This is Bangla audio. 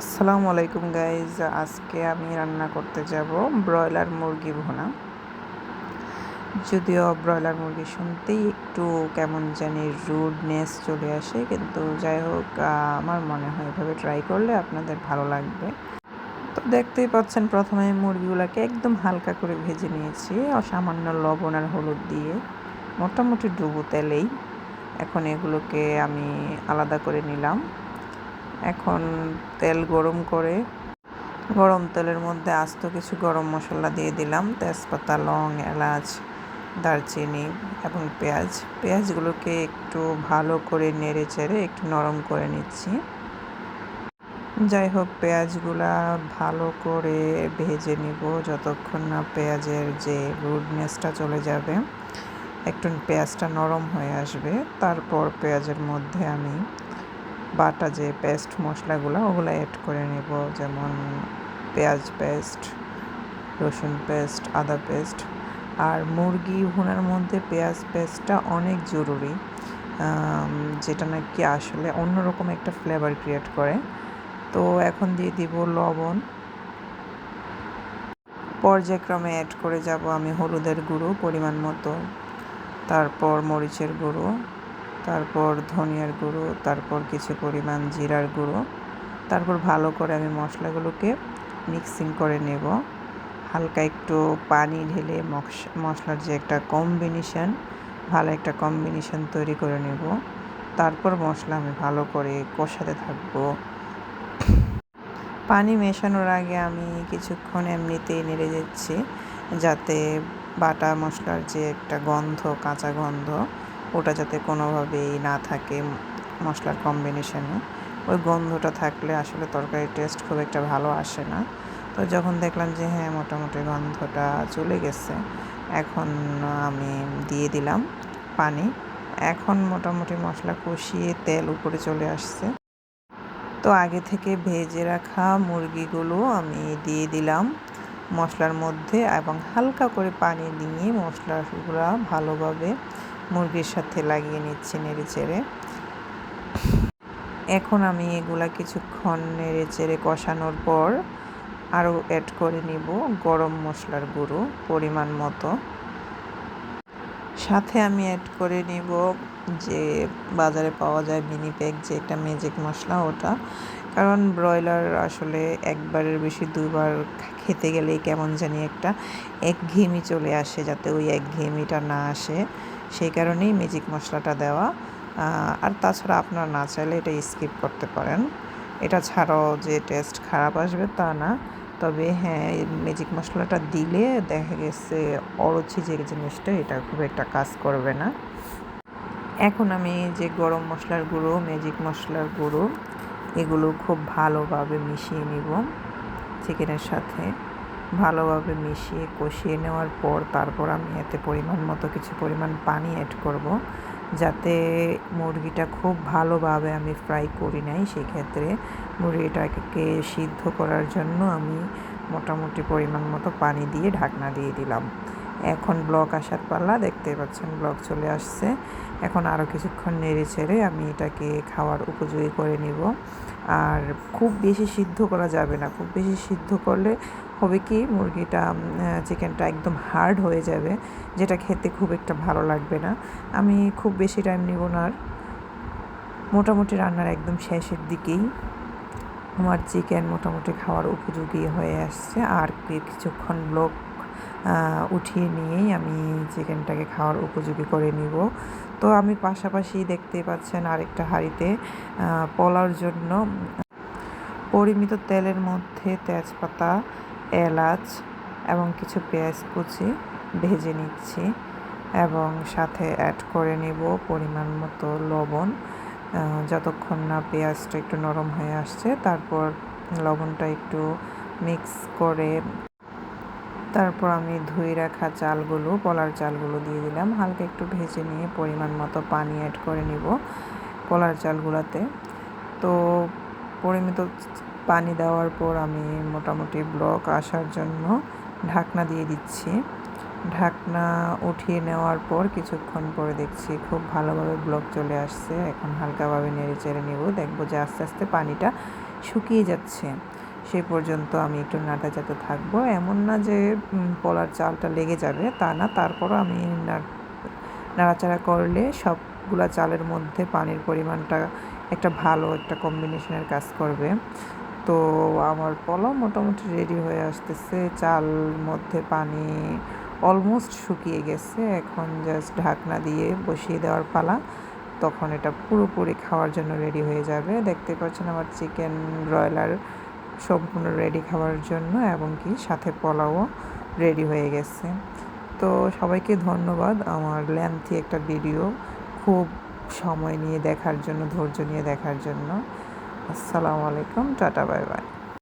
আসসালামু আলাইকুম গাইজ, আজকে আমি রান্না করতে যাব ব্রয়লার মুরগি ভোনা। যদিও ব্রয়লার মুরগি শুনতেই একটু কেমন জানি রুডনেস চলে আসে, কিন্তু যাই হোক আমার মনে হয় এভাবে ট্রাই করলে আপনাদের ভালো লাগবে। তো দেখতেই পাচ্ছেন প্রথমে মুরগিগুলোকে একদম হালকা করে ভেজে নিয়েছি, অসামান্য লবণ আর হলুদ দিয়ে। মোটামুটি ডুবো তেলেই। এখন এগুলোকে আমি আলাদা করে নিলাম। এখন তেল গরম করে গরম তেলের মধ্যে আস্ত কিছু গরম মশলা দিয়ে দিলাম। তেজপাতা, লং, এলাচ, দারচিনি এবং পেঁয়াজ। পেঁয়াজগুলোকে একটু ভালো করে নেড়ে চেড়ে একটু নরম করে নিচ্ছি। যাই হোক পেঁয়াজগুলা ভালো করে ভেজে নিব যতক্ষণ না পেঁয়াজের যে রুডনেসটা চলে যাবে, একটু পেঁয়াজটা নরম হয়ে আসবে। তারপর পেঁয়াজের মধ্যে আমি বাটা যে পেস্ট মশলাগুলো, ওগুলো অ্যাড করে নেব। যেমন পেঁয়াজ পেস্ট, রসুন পেস্ট, আদা পেস্ট। আর মুরগি ভুনার মধ্যে পেঁয়াজ পেস্টটা অনেক জরুরি। যেটা নাকি আসলে অন্যরকম একটা ফ্লেভার ক্রিয়েট করে। তো এখন দিয়ে দিব লবণ। পর্যায়ক্রমে অ্যাড করে যাব আমি হলুদের গুঁড়ো পরিমাণ মতো। তারপর মরিচের গুঁড়ো। তারপর ধনিয়ার গুঁড়ো, তারপর কিছু পরিমাণ জিরার গুঁড়ো, তারপর ভালো করে আমি মশলাগুলোকে মিক্সিং করে নেব। হালকা একটু পানি ঢেলে মশলার যে একটা কম্বিনেশান, ভালো একটা কম্বিনেশান তৈরি করে নেব। তারপর মশলা আমি ভালো করে কষাতে থাকব। পানি মেশানোর আগে আমি কিছুক্ষণ এমনিতেই নেড়ে যাচ্ছি যাতে বাটা মশলার যে একটা গন্ধ, কাঁচা গন্ধ ওটা যাতে কোনোভাবেই না থাকে মশলার কম্বিনেশনে ওই গন্ধটা থাকলে আসলে তরকারির টেস্ট খুব একটা ভালো আসে না। তো যখন দেখলাম যে হ্যাঁ মোটামুটি গন্ধটা চলে গেছে, এখন আমি দিয়ে দিলাম পানি। এখন মোটামুটি মশলা কষিয়ে তেল উপরে চলে আসছে। তো আগে থেকে ভেজে রাখা মুরগিগুলো আমি দিয়ে দিলাম মশলার মধ্যে এবং হালকা করে পানি দিয়ে মশলাগুলো ভালোভাবে মুরগির সাথে লাগিয়ে নিচ্ছি নেড়ে চেড়ে। এখন আমি এগুলা কিছুক্ষণ নেড়ে চেড়ে কষানোর পর আরও অ্যাড করে নিব গরম মশলার গুঁড়ো পরিমাণ মতো। সাথে আমি অ্যাড করে নিব যে বাজারে পাওয়া যায় মিনি প্যাক যে একটা ম্যাজিক মশলা ওটা। কারণ ব্রয়লার আসলে একবারের বেশি দুবার খেতে গেলেই কেমন জানি একটা একঘেয়েমি চলে আসে যাতে ওই এক একঘেয়েমিটা না আসে। সেই কারণেই ম্যাজিক মশলাটা দেওয়া। আর তাছাড়া আপনার না চাইলে এটা স্কিপ করতে পারেন। এটা ছাড়াও যে টেস্ট খারাপ আসবে তা না। তবে হ্যাঁ ম্যাজিক মশলাটা দিলে দেখা গেছে অরুচি যে জিনিসটা, এটা খুব একটা কাজ করবে না। এখন আমি যে গরম মশলার গুঁড়ো ম্যাজিক মশলার গুঁড়ো, এগুলো খুব ভালোভাবে মিশিয়ে নিব। চিকেনের সাথে ভালোভাবে মিশিয়ে কষিয়ে নেওয়ার পর তারপর আমি এতে পরিমাণ মতো কিছু পরিমাণ পানি অ্যাড করব। যাতে মুরগিটা খুব ভালোভাবে আমি ফ্রাই করি নাই, সেক্ষেত্রে মুরগিটাকে সিদ্ধ করার জন্য আমি মোটামুটি পরিমাণ মতো পানি দিয়ে ঢাকনা দিয়ে দিলাম। এখন ব্লক আসার পাল্লা দেখতে পাচ্ছেন ব্লক চলে আসছে। এখন আরও কিছুক্ষণ নেড়ে ছেড়ে আমি এটাকে খাওয়ার উপযোগী করে নিব। আর খুব বেশি সিদ্ধ করা যাবে না। খুব বেশি সিদ্ধ করলে হবে কি, মুরগিটা চিকেনটা একদম হার্ড হয়ে যাবে, যেটা খেতে খুব একটা ভালো লাগবে না। আমি খুব বেশি টাইম নিব না আর। মোটামুটি রান্নার একদম শেষের দিকেই আমার চিকেন মোটামুটি খাওয়ার উপযোগী হয়ে আসছে। আর কিছুক্ষণ লোক উঠিয়ে নিয়েই আমি চিকেনটাকে খাওয়ার উপযোগী করে নিব। তো আমি পাশাপাশি দেখতে পাচ্ছেন আরেকটা হাঁড়িতে পলার জন্য পরিমিত তেলের মধ্যে তেজপাতা, এলাচ এবং কিছু পেঁয়াজ কুচি ভেজে নিচ্ছি এবং সাথে অ্যাড করে নেব পরিমাণ মতো লবণ যতক্ষণ না পেঁয়াজটা একটু নরম হয়ে আসছে। তারপর লবণটা একটু মিক্স করে তারপর আমি ধুয়ে রাখা চালগুলো, পলার চালগুলো দিয়ে দিলাম। হালকা একটু ভেজে নিয়ে পরিমাণ মতো পানি অ্যাড করে নিব পলার চালগুলোতে। তো পরিমিত পানি দেওয়ার পর আমি মোটামুটি ব্লক আসার জন্য ঢাকনা দিয়ে দিচ্ছি। ঢাকনা উঠিয়ে নেওয়ার পর কিছুক্ষণ পরে দেখছি খুব ভালোভাবে ব্লক চলে আসছে। এখন হালকাভাবে নেড়ে চেড়ে নেব। দেখব যে আস্তে আস্তে পানিটা শুকিয়ে যাচ্ছে। সে পর্যন্ত আমি একটু নাড়াচাড়া থাকব। এমন না যে পলার চালটা লেগে যাবে, তা না। তারপরও আমি নাড়াচাড়া করলে সবগুলা চালের মধ্যে পানির পরিমাণটা একটা ভালো একটা কম্বিনেশনের কাজ করবে। তো আমার পোলাও মোটামুটি রেডি হয়ে আসতেছে। চাল মধ্যে পানি অলমোস্ট শুকিয়ে গেছে। এখন জাস্ট ঢাকনা দিয়ে বসিয়ে দেওয়ার পালা। তখন এটা পুরোপুরি খাওয়ার জন্য রেডি হয়ে যাবে। দেখতে পাচ্ছেন আমার চিকেন ব্রয়লার সম্পূর্ণ রেডি খাওয়ার জন্য এবং কি সাথে পোলাও রেডি হয়ে গেছে। তো সবাইকে ধন্যবাদ আমার ল্যান্থি একটা ভিডিও খুব সময় নিয়ে দেখার জন্য, ধৈর্য নিয়ে দেখার জন্য। আসসালামু আলাইকুম, টাটা বাই বাই